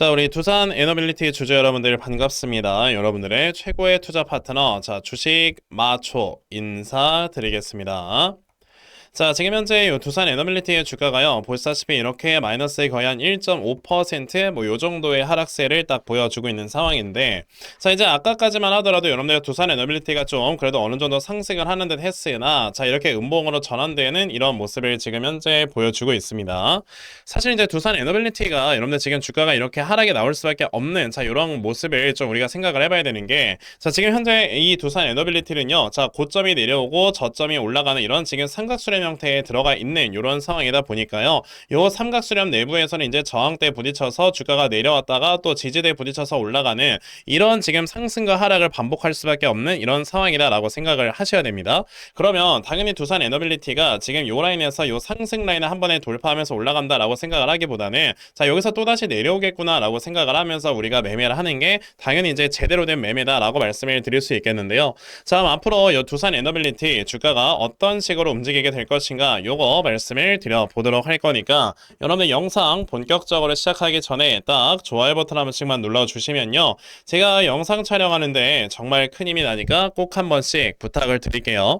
자, 우리 두산 에너빌리티 주주 여러분들 반갑습니다. 여러분들의 최고의 투자 파트너, 자, 주식 마초 인사드리겠습니다. 자, 지금 현재 요 두산 에너빌리티의 주가가요, 보시다시피 이렇게 마이너스에 거의 한 1.5%, 뭐 요 정도의 하락세를 딱 보여주고 있는 상황인데, 자, 이제 아까까지만 하더라도 여러분들 두산 에너빌리티가 좀 그래도 어느 정도 상승을 하는 듯 했으나, 자, 이렇게 음봉으로 전환되는 이런 모습을 지금 현재 보여주고 있습니다. 사실 이제 두산 에너빌리티가 여러분들 지금 주가가 이렇게 하락에 나올 수밖에 없는, 자, 이런 모습을 좀 우리가 생각을 해봐야 되는 게, 자, 지금 현재 이 두산 에너빌리티는요, 자, 고점이 내려오고 저점이 올라가는 이런 지금 삼각수 렴 형태에 들어가 있는 이런 상황이다 보니까요. 요 삼각 수렴 내부에서는 이제 저항대 부딪혀서 주가가 내려왔다가 또 지지대 부딪혀서 올라가는 이런 지금 상승과 하락을 반복할 수밖에 없는 이런 상황이다라고 생각을 하셔야 됩니다. 그러면 당연히 두산 에너빌리티가 지금 요 라인에서 요 상승 라인을 한 번에 돌파하면서 올라간다라고 생각을 하기보다는 자 여기서 또 다시 내려오겠구나라고 생각을 하면서 우리가 매매를 하는 게 당연히 이제 제대로 된 매매다라고 말씀을 드릴 수 있겠는데요. 자 앞으로 요 두산 에너빌리티 주가가 어떤 식으로 움직이게 될 것인가 요거 말씀을 드려보도록 할 거니까 여러분들 영상 본격적으로 시작하기 전에 딱 좋아요 버튼 한 번씩만 눌러주시면요. 제가 영상 촬영하는데 정말 큰 힘이 나니까 꼭 한 번씩 부탁을 드릴게요.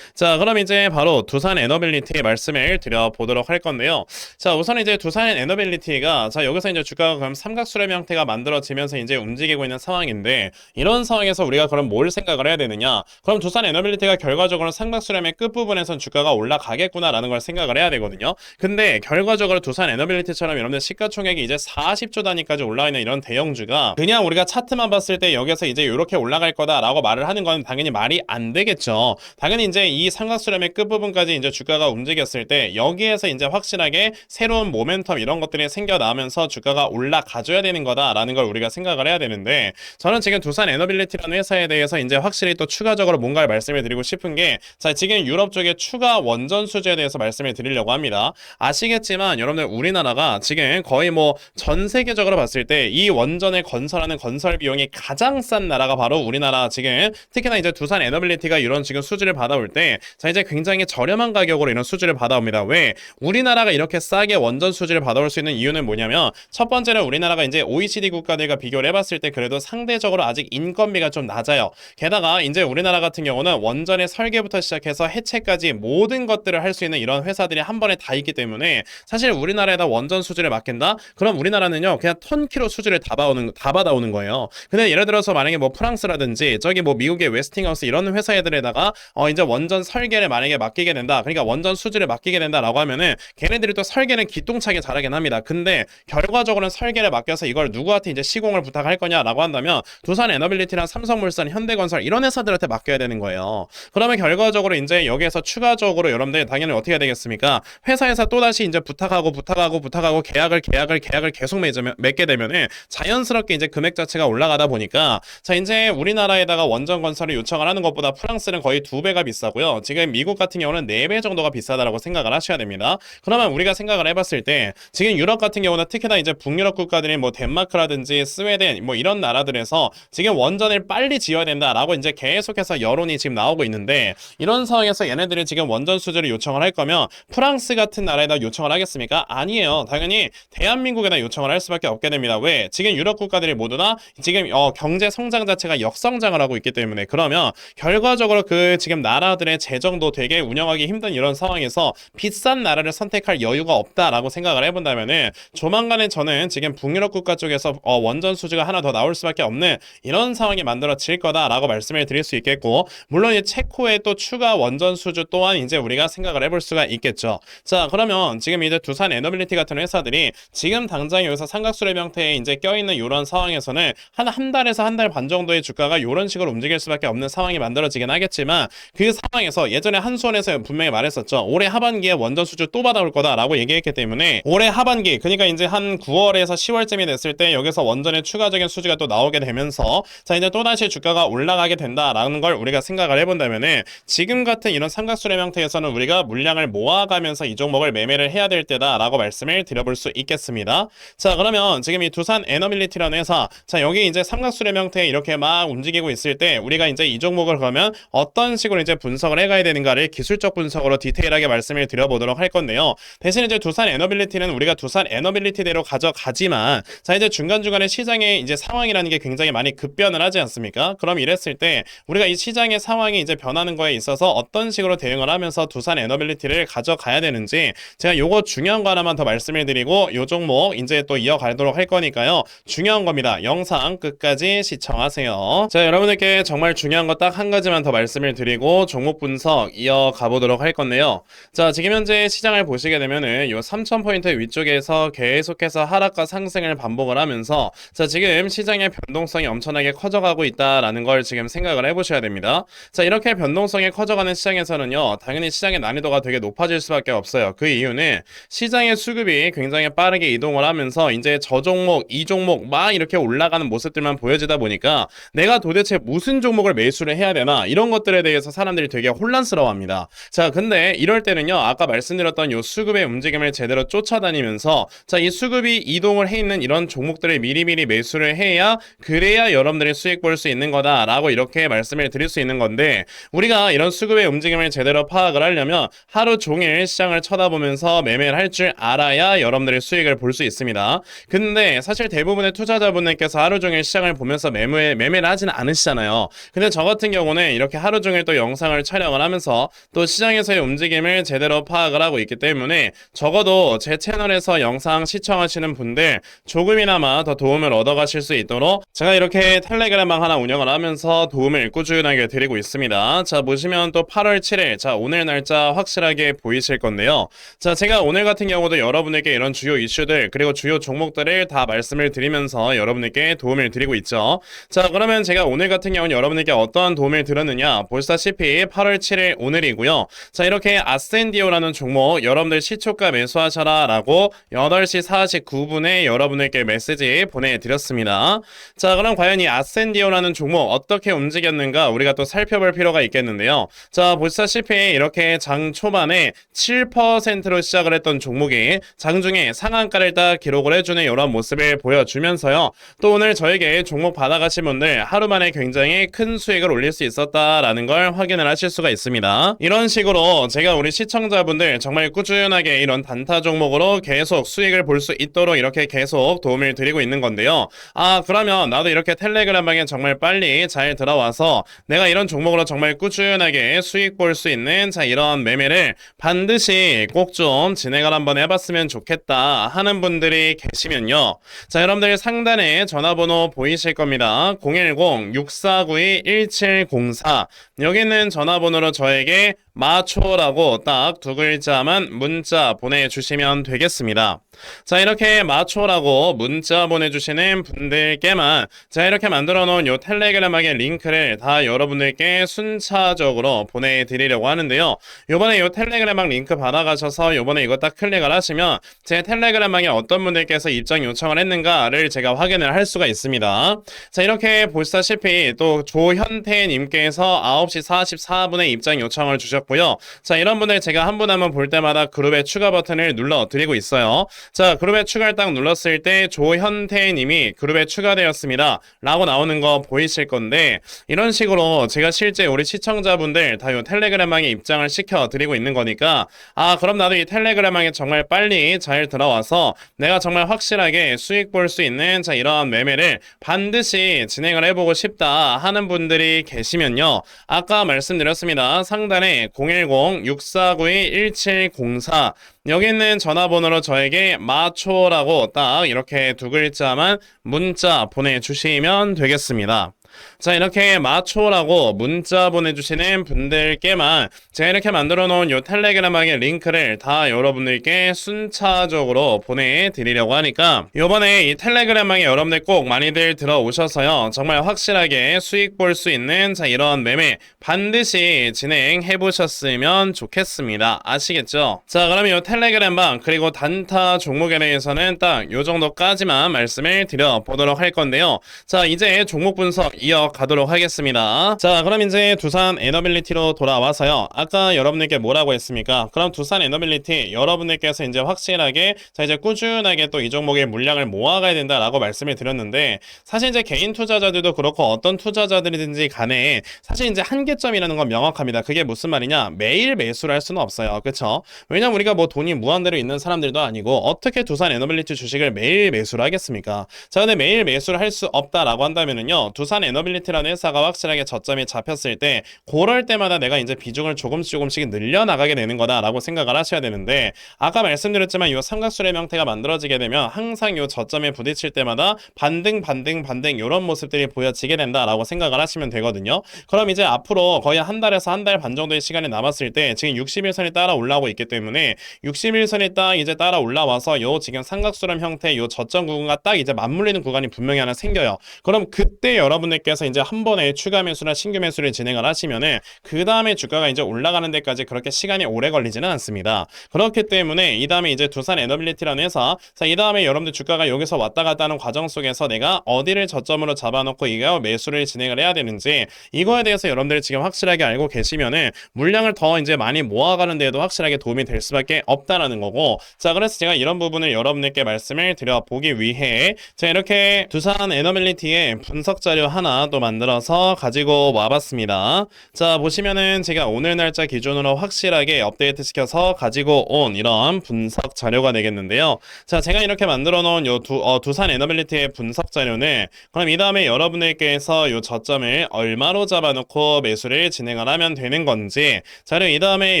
자, 그럼 이제 바로 두산 에너빌리티 말씀을 드려보도록 할 건데요. 자, 우선 이제 두산 에너빌리티가 자, 여기서 이제 주가가 그럼 삼각수렴 형태가 만들어지면서 이제 움직이고 있는 상황인데 이런 상황에서 우리가 그럼 뭘 생각을 해야 되느냐? 그럼 두산 에너빌리티가 결과적으로 삼각수렴의 끝부분에선 주가가 올라가겠구나라는 걸 생각을 해야 되거든요. 근데 결과적으로 두산 에너빌리티처럼 여러분들 시가총액이 이제 40조 단위까지 올라 있는 이런 대형주가 그냥 우리가 차트만 봤을 때 여기서 이제 이렇게 올라갈 거다라고 말을 하는 건 당연히 말이 안 되겠죠. 당연히 이제 이 삼각수렴의 끝부분까지 이제 주가가 움직였을 때 여기에서 이제 확실하게 새로운 모멘텀 이런 것들이 생겨나면서 주가가 올라가줘야 되는 거다라는 걸 우리가 생각을 해야 되는데 저는 지금 두산 에너빌리티라는 회사에 대해서 이제 확실히 또 추가적으로 뭔가를 말씀을 드리고 싶은 게 자 지금 유럽 쪽에 추가 원전 수주에 대해서 말씀을 드리려고 합니다. 아시겠지만 여러분들 우리나라가 지금 거의 뭐 전 세계적으로 봤을 때 이 원전을 건설하는 건설 비용이 가장 싼 나라가 바로 우리나라 지금 특히나 이제 두산 에너빌리티가 이런 지금 수주를 받아 올 때 자 이제 굉장히 저렴한 가격으로 이런 수주를 받아옵니다. 왜? 우리나라가 이렇게 싸게 원전 수주를 받아올 수 있는 이유는 뭐냐면 첫 번째는 우리나라가 이제 OECD 국가들과 비교를 해봤을 때 그래도 상대적으로 아직 인건비가 좀 낮아요. 게다가 이제 우리나라 같은 경우는 원전의 설계부터 시작해서 해체까지 모든 것들을 할 수 있는 이런 회사들이 한 번에 다 있기 때문에 사실 우리나라에다 원전 수주를 맡긴다? 그럼 우리나라는요 그냥 턴키로 수주를 다 받아오는 다 받아오는 거예요. 근데 예를 들어서 만약에 뭐 프랑스라든지 저기 뭐 미국의 웨스팅하우스 이런 회사들에다가 어 이제 원전 설계를 만약에 맡기게 된다. 그러니까 원전 수주를 맡기게 된다라고 하면은 걔네들이 또 설계는 기똥차게 잘하긴 합니다. 근데 결과적으로는 설계를 맡겨서 이걸 누구한테 이제 시공을 부탁할 거냐라고 한다면 두산 에너빌리티랑 삼성물산, 현대건설 이런 회사들한테 맡겨야 되는 거예요. 그러면 결과적으로 이제 여기에서 추가적으로 여러분들 당연히 어떻게 해야 되겠습니까? 회사에서 또다시 이제 부탁하고 부탁하고 부탁하고 계약을 계약을 계약을 계속 맺으면, 맺게 되면은 자연스럽게 이제 금액 자체가 올라가다 보니까 자 이제 우리나라에다가 원전 건설을 요청을 하는 것보다 프랑스는 거의 두 배가 비싸 고요. 지금 미국 같은 경우는 네배 정도가 비싸다라고 생각을 하셔야 됩니다. 그러면 우리가 생각을 해봤을 때 지금 유럽 같은 경우는 특히나 이제 북유럽 국가들인 뭐 덴마크라든지 스웨덴 뭐 이런 나라들에서 지금 원전을 빨리 지어야 된다라고 이제 계속해서 여론이 지금 나오고 있는데 이런 상황에서 얘네들이 지금 원전 수주를 요청을 할 거면 프랑스 같은 나라에다 요청을 하겠습니까? 아니에요. 당연히 대한민국에다 요청을 할 수밖에 없게 됩니다. 왜? 지금 유럽 국가들이 모두 다 지금 어, 경제 성장 자체가 역성장을 하고 있기 때문에 그러면 결과적으로 그 지금 나라 들의 재정도 되게 운영하기 힘든 이런 상황에서 비싼 나라를 선택할 여유가 없다라고 생각을 해본다면은 조만간에 저는 지금 북유럽 국가 쪽에서 어, 원전 수주가 하나 더 나올 수밖에 없는 이런 상황이 만들어질 거다라고 말씀을 드릴 수 있겠고 물론 이 체코의 또 추가 원전 수주 또한 이제 우리가 생각을 해볼 수가 있겠죠. 자 그러면 지금 이제 두산 에너빌리티 같은 회사들이 지금 당장 여기서 삼각수렴 형태에 이제 껴있는 이런 상황에서는 한 한 달에서 한 달 반 정도의 주가가 이런 식으로 움직일 수밖에 없는 상황이 만들어지긴 하겠지만 그 상황에서 예전에 한수원에서 분명히 말했었죠. 올해 하반기에 원전 수주 또 받아올 거다라고 얘기했기 때문에 올해 하반기 그러니까 이제 한 9월에서 10월쯤이 됐을 때 여기서 원전의 추가적인 수주가 또 나오게 되면서 자 이제 또다시 주가가 올라가게 된다라는 걸 우리가 생각을 해본다면은 지금 같은 이런 삼각수렴 형태에서는 우리가 물량을 모아가면서 이 종목을 매매를 해야 될 때다라고 말씀을 드려볼 수 있겠습니다. 자, 그러면 지금 이 두산 에너빌리티라는 회사, 자, 여기 이제 삼각수렴 형태 이렇게 막 움직이고 있을 때 우리가 이제 이 종목을 그러면 어떤 식으로 이제 분석을 해가야 되는가를 기술적 분석으로 디테일하게 말씀을 드려보도록 할 건데요. 대신 이제 두산 에너빌리티는 우리가 두산 에너빌리티대로 가져가지만 자, 이제 중간중간에 시장의 이제 상황이라는 게 굉장히 많이 급변을 하지 않습니까? 그럼 이랬을 때 우리가 이 시장의 상황이 이제 변하는 거에 있어서 어떤 식으로 대응을 하면서 두산 에너빌리티를 가져가야 되는지 제가 요거 중요한 거 하나만 더 말씀을 드리고 요 종목 이제 또 이어가도록 할 거니까요. 중요한 겁니다. 영상 끝까지 시청하세요. 자, 여러분들께 정말 중요한 거 딱 한 가지만 더 말씀을 드리고 종목 분석 이어가 보도록 할 건데요. 자, 지금 현재 시장을 보시게 되면은 요 3000포인트 위쪽에서 계속해서 하락과 상승을 반복을 하면서 자, 지금 시장의 변동성이 엄청나게 커져가고 있다라는 걸 지금 생각을 해 보셔야 됩니다. 자, 이렇게 변동성이 커져가는 시장에서는요, 당연히 시장의 난이도가 되게 높아질 수밖에 없어요. 그 이유는 시장의 수급이 굉장히 빠르게 이동을 하면서 이제 저 종목, 이 종목 막 이렇게 올라가는 모습들만 보여지다 보니까 내가 도대체 무슨 종목을 매수를 해야 되나 이런 것들에 대해서 사람들이 되게 혼란스러워합니다. 자, 근데 이럴 때는요, 아까 말씀드렸던 요 수급의 움직임을 제대로 쫓아다니면서 자, 이 수급이 이동을 해 있는 이런 종목들을 미리미리 매수를 해야 그래야 여러분들이 수익 볼 수 있는 거다라고 이렇게 말씀을 드릴 수 있는 건데 우리가 이런 수급의 움직임을 제대로 파악을 하려면 하루 종일 시장을 쳐다보면서 매매를 할 줄 알아야 여러분들의 수익을 볼 수 있습니다. 근데 사실 대부분의 투자자분들께서 하루 종일 시장을 보면서 매매, 매매를 하지는 않으시잖아요. 근데 저 같은 경우는 이렇게 하루 종일 또 영상 을 촬영을 하면서 또 시장에서의 움직임을 제대로 파악을 하고 있기 때문에 적어도 제 채널에서 영상 시청하시는 분들 조금이나마 더 도움을 얻어가실 수 있도록 제가 이렇게 텔레그램방 하나 운영을 하면서 도움을 꾸준하게 드리고 있습니다. 자, 보시면 또 8월 7일, 자, 오늘 날짜 확실하게 보이실 건데요. 자, 제가 오늘 같은 경우도 여러분에게 이런 주요 이슈들, 그리고 주요 종목들을 다 말씀을 드리면서 여러분에게 도움을 드리고 있죠. 자, 그러면 제가 오늘 같은 경우는 여러분에게 어떠한 도움을 드렸느냐, 보시다시피 8월 7일 오늘이고요. 자, 이렇게 아센디오라는 종목, 여러분들 시초가 매수하셔라 라고 8시 49분에 여러분에게 메시지 보내드렸습니다. 자, 그럼 과연 이 아센디오라는 종목 어떻게 움직였는가 우리가 또 살펴볼 필요가 있겠는데요. 자, 보시다시피 이렇게 장 초반에 7%로 시작을 했던 종목이 장중에 상한가를 딱 기록을 해주는 이런 모습을 보여주면서요. 또 오늘 저에게 종목 받아가신 분들 하루 만에 굉장히 큰 수익을 올릴 수 있었다라는 걸 확인을 하실 수가 있습니다. 이런 식으로 제가 우리 시청자분들 정말 꾸준하게 이런 단타 종목으로 계속 수익을 볼 수 있도록 이렇게 계속 도움을 드리고 있는 건데요. 아, 그러면 나도 이렇게 텔레그램 방에 정말 빨리 잘 들어와서 내가 이런 종목으로 정말 꾸준하게 수익 볼 수 있는 자, 이런 매매를 반드시 꼭 좀 진행을 한번 해봤으면 좋겠다 하는 분들이 계시면요. 자, 여러분들 상단에 전화번호 보이실 겁니다. 010-6492-1704 여기 있는 전 화번호로 저에게 마초라고 딱 두 글자만 문자 보내주시면 되겠습니다. 자, 이렇게 마초라고 문자 보내주시는 분들께만 자, 이렇게 만들어 놓은 요 텔레그램하게 링크를 다 여러분들께 순차적으로 보내드리려고 하는데요. 요번에 요 텔레그램방 링크 받아가셔서 요번에 이거 딱 클릭을 하시면 제 텔레그램방에 어떤 분들께서 입장 요청을 했는가를 제가 확인을 할 수가 있습니다. 자, 이렇게 보시다시피 또 조현태님께서 9시 44 분에 입장 요청을 주셨고요. 자, 이런 분들 제가 한 분 한 분 볼 때마다 그룹에 추가 버튼을 눌러 드리고 있어요. 자, 그룹에 추가를 딱 눌렀을 때 조현태 님이 그룹에 추가되었습니다. 라고 나오는 거 보이실 건데 이런 식으로 제가 실제 우리 시청자분들 다 요 텔레그램방에 입장을 시켜 드리고 있는 거니까 아, 그럼 나도 이 텔레그램방에 정말 빨리 잘 들어와서 내가 정말 확실하게 수익 볼 수 있는 자, 이런 매매를 반드시 진행을 해보고 싶다 하는 분들이 계시면요. 아까 말씀 드렸습니다. 상단에 010-6492-1704 여기 있는 전화번호로 저에게 마초라고 딱 이렇게 두 글자만 문자 보내주시면 되겠습니다. 자, 이렇게 마초라고 문자 보내주시는 분들께만 제가 이렇게 만들어 놓은 요 텔레그램방의 링크를 다 여러분들께 순차적으로 보내드리려고 하니까 요번에 이 텔레그램방에 여러분들 꼭 많이들 들어오셔서요. 정말 확실하게 수익 볼 수 있는 자, 이런 매매 반드시 진행해 보셨으면 좋겠습니다. 아시겠죠? 자, 그러면 요 텔레그램방 그리고 단타 종목에 대해서는 딱 요 정도까지만 말씀을 드려 보도록 할 건데요. 자, 이제 종목 분석 이어가도록 하겠습니다. 자, 그럼 이제 두산 에너빌리티로 돌아와서요. 아까 여러분들께 뭐라고 했습니까? 그럼 두산 에너빌리티 여러분들께서 이제 확실하게 자 이제 꾸준하게 또 이 종목의 물량을 모아가야 된다라고 말씀을 드렸는데 사실 이제 개인 투자자들도 그렇고 어떤 투자자들이든지 간에 사실 이제 한계점이라는 건 명확합니다. 그게 무슨 말이냐? 매일 매수를 할 수는 없어요. 그렇죠? 왜냐면 우리가 뭐 돈이 무한대로 있는 사람들도 아니고 어떻게 두산 에너빌리티 주식을 매일 매수를 하겠습니까? 자, 근데 매일 매수를 할 수 없다라고 한다면은요. 두산 에 너빌리티라는 회사가 확실하게 저점이 잡혔을 때 그럴 때마다 내가 이제 비중을 조금씩 조금씩 늘려나가게 되는 거다라고 생각을 하셔야 되는데 아까 말씀드렸지만 이 삼각수렴 형태가 만들어지게 되면 항상 이 저점에 부딪힐 때마다 반등 반등 반등 이런 모습들이 보여지게 된다라고 생각을 하시면 되거든요. 그럼 이제 앞으로 거의 한 달에서 한 달 반 정도의 시간이 남았을 때 지금 61선이 따라 올라오고 있기 때문에 61선이 딱 이제 따라 올라와서 요 지금 삼각수렴 형태 요 저점 구간과 딱 이제 맞물리는 구간이 분명히 하나 생겨요. 그럼 그때 여러분들 께서 이제 한 번에 추가 매수나 신규 매수를 진행을 하시면은 그 다음에 주가가 이제 올라가는 데까지 그렇게 시간이 오래 걸리지는 않습니다. 그렇기 때문에 이 다음에 이제 두산 에너빌리티라는 회사, 자, 이 다음에 여러분들 주가가 여기서 왔다 갔다 하는 과정 속에서 내가 어디를 저점으로 잡아놓고 이거 매수를 진행을 해야 되는지 이거에 대해서 여러분들이 지금 확실하게 알고 계시면은 물량을 더 이제 많이 모아가는 데에도 확실하게 도움이 될 수밖에 없다라는 거고 자 그래서 제가 이런 부분을 여러분들께 말씀을 드려보기 위해 자 이렇게 두산 에너빌리티의 분석 자료 하나 또 만들어서 가지고 와봤습니다. 자 보시면은 제가 오늘 날짜 기준으로 확실하게 업데이트 시켜서 가지고 온 이런 분석 자료가 되겠는데요. 자 제가 이렇게 만들어 놓은 요 두, 어, 두산 에너빌리티의 분석 자료는 그럼 이 다음에 여러분들께서 요 저점을 얼마로 잡아놓고 매수를 진행을 하면 되는 건지 자 그리고 이 다음에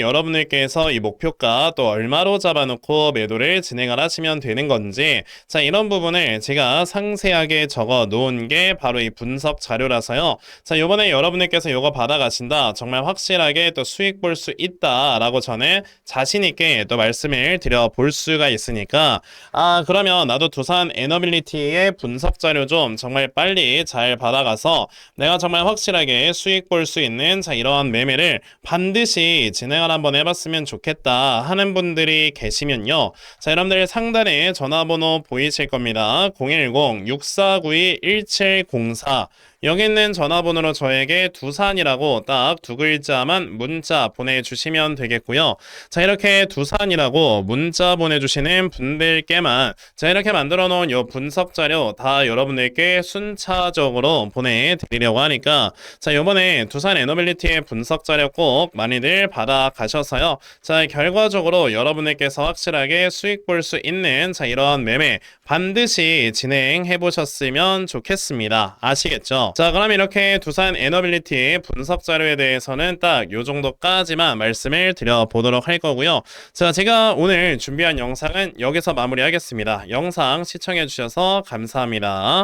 여러분들께서 이 목표가 또 얼마로 잡아놓고 매도를 진행을 하시면 되는 건지 자 이런 부분을 제가 상세하게 적어 놓은 게 바로 이 분석 자료라서요. 자 요번에 여러분들께서 요거 받아가신다. 정말 확실하게 또 수익 볼 수 있다라고 전에 자신 있게 또 말씀을 드려 볼 수가 있으니까. 아 그러면 나도 두산 에너빌리티의 분석 자료 좀 정말 빨리 잘 받아가서 내가 정말 확실하게 수익 볼 수 있는 자 이러한 매매를 반드시 진행을 한번 해봤으면 좋겠다 하는 분들이 계시면요. 자 여러분들 상단에 전화번호 보이실 겁니다. 010-6492-1704 여기 있는 전화번호로 저에게 두산이라고 딱 두 글자만 문자 보내주시면 되겠고요. 자 이렇게 두산이라고 문자 보내주시는 분들께만 자 이렇게 만들어 놓은 요 분석 자료 다 여러분들께 순차적으로 보내드리려고 하니까 자 요번에 두산 에너빌리티의 분석 자료 꼭 많이들 받아 가셔서요. 자 결과적으로 여러분들께서 확실하게 수익 볼 수 있는 자 이러한 매매 반드시 진행해 보셨으면 좋겠습니다. 아시겠죠? 자, 그럼 이렇게 두산 에너빌리티 분석 자료에 대해서는 딱 요 정도까지만 말씀을 드려 보도록 할 거고요. 자, 제가 오늘 준비한 영상은 여기서 마무리하겠습니다. 영상 시청해 주셔서 감사합니다.